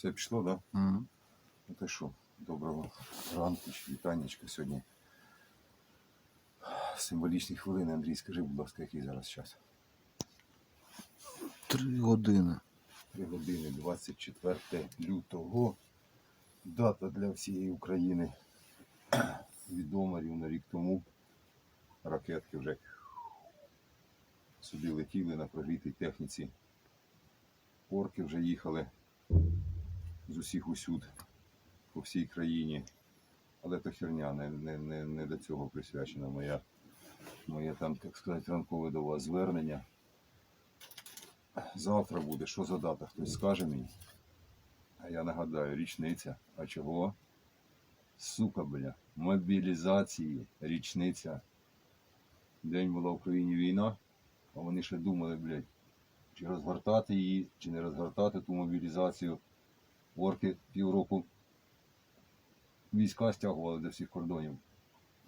Все пішло, так? Да? Мгм. Ну то що, доброго ранку, чи вітаннячка сьогодні. Символічні хвилини, Андрій, скажи, будь ласка, який зараз час? Три години. 3 години 24 лютого. Дата для всієї України відома рівно рік тому. Ракетки вже сюди летіли на прогрітій техніці. Орки вже їхали з усіх усюд по всій країні. Але то херня, не, не, не, не до цього присвячена моя, моє там, так сказати, ранкове до вас звернення. Завтра буде, що за дата, хтось скаже мені. А я нагадаю, річниця. А чого? Сука, бля, мобілізації, річниця. День була в Україні війна, а вони ще думали, блядь, чи розгортати її, чи не розгортати ту мобілізацію. Орки півроку війська стягували до всіх кордонів.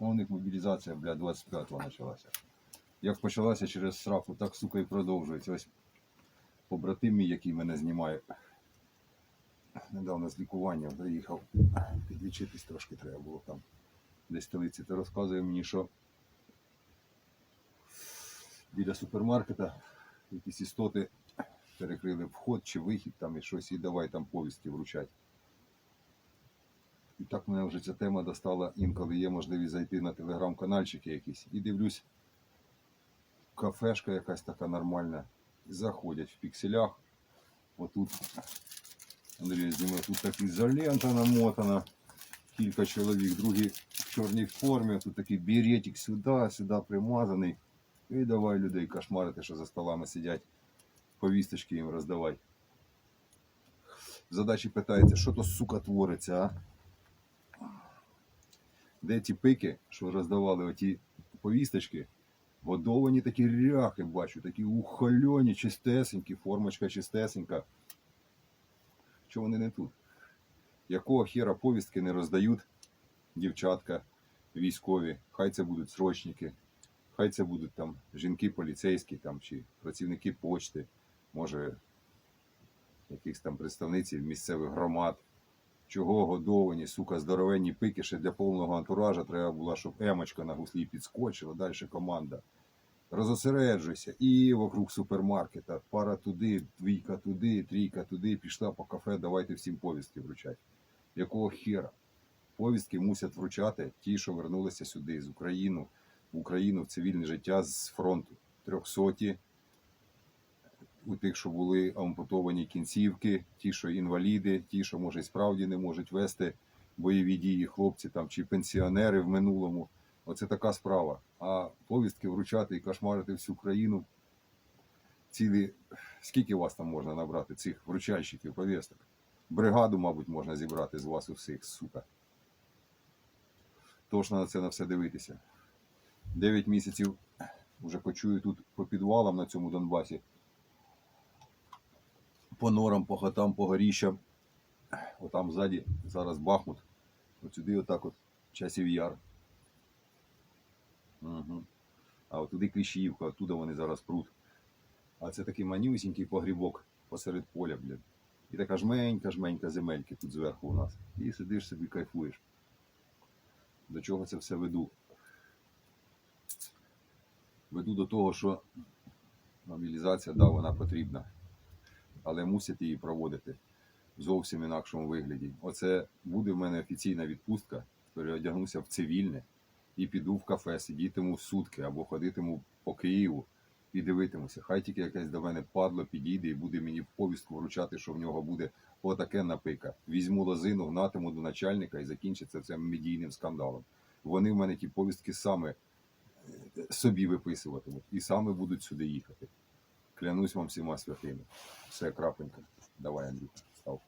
А у них мобілізація, блядь, 25-го почалася. Як почалася через сраку, так сука і продовжується. Ось побратим мій, який мене знімає. Недавно з лікування приїхав. Підлічитись трошки треба було там. Десь столиці. Та розказує мені, що біля супермаркета якісь істоти перекрили вход чи вихід там і щось, і давай там повістки вручать. І так мене вже ця тема достала, інколи є можливість зайти на телеграм-канальчики якісь. І дивлюсь, кафешка якась така нормальна. Заходять в пікселях. Отут, Андрій зніме, тут так ізолента намотана. Кілька чоловік, другі в чорній формі, тут такий беретик сюди, сюди примазаний. І давай людей кошмарити, що за столами сидять, повісточки їм роздавай. Задачі питається, що то сука твориться, а? Де ті пики, що роздавали оті повісточки, Годовані такі ряхи, бачу, такі ухольоні, чистесенькі, формочка чистесенька. Чого вони не тут? Якого хера повістки не роздають дівчатка військові? Хай це будуть срочники, хай це будуть там жінки поліцейські там, чи працівники почти, може якихось там представниців місцевих громад. Чого годовані, сука, здоровенні пики, ще для повного антуража треба було, щоб емочка на гуслі підскочила, далі команда. Розосереджуйся. І вокруг супермаркета. Пара туди, двійка туди, трійка туди, пішла по кафе, давайте всім повістки вручати. Якого хера? Повістки мусять вручати ті, що вернулися сюди з України, в Україну в цивільне життя з фронту. Трьохсоті, у тих, що були ампутовані кінцівки, ті, що інваліди, ті, що може справді не можуть вести бойові дії, хлопці там чи пенсіонери в минулому. Оце така справа. А повістки вручати і кошмарити всю країну. Цілі, скільки вас там можна набрати, цих вручальщиків повісток? Бригаду, мабуть, можна зібрати з вас усіх, сука. Тож на це на все дивитися. Дев'ять місяців вже кочую тут по підвалам на цьому Донбасі по норам, по хатам, по горіщам. Отам ззаді зараз Бахмут. От отак от часів яр. Угу. А от туди Кліщіївка, оттуда вони зараз пруть. А це такий манюсінький погрібок посеред поля, блін. І така жменька, жменька земельки тут зверху у нас. І сидиш собі кайфуєш. До чого це все веду? Веду до того, що мобілізація, да, вона потрібна але мусять її проводити в зовсім інакшому вигляді. Оце буде в мене офіційна відпустка, переодягнуся в цивільне і піду в кафе, сидітиму сутки або ходитиму по Києву і дивитимуся. Хай тільки якесь до мене падло підійде і буде мені в повістку вручати, що в нього буде отаке напика. Візьму лозину, гнатиму до начальника і закінчиться це медійним скандалом. Вони в мене ті повістки саме е, собі виписуватимуть і саме будуть сюди їхати. Клянусь вам всіма святими. Все, крапенька. Давай, Андрій, став.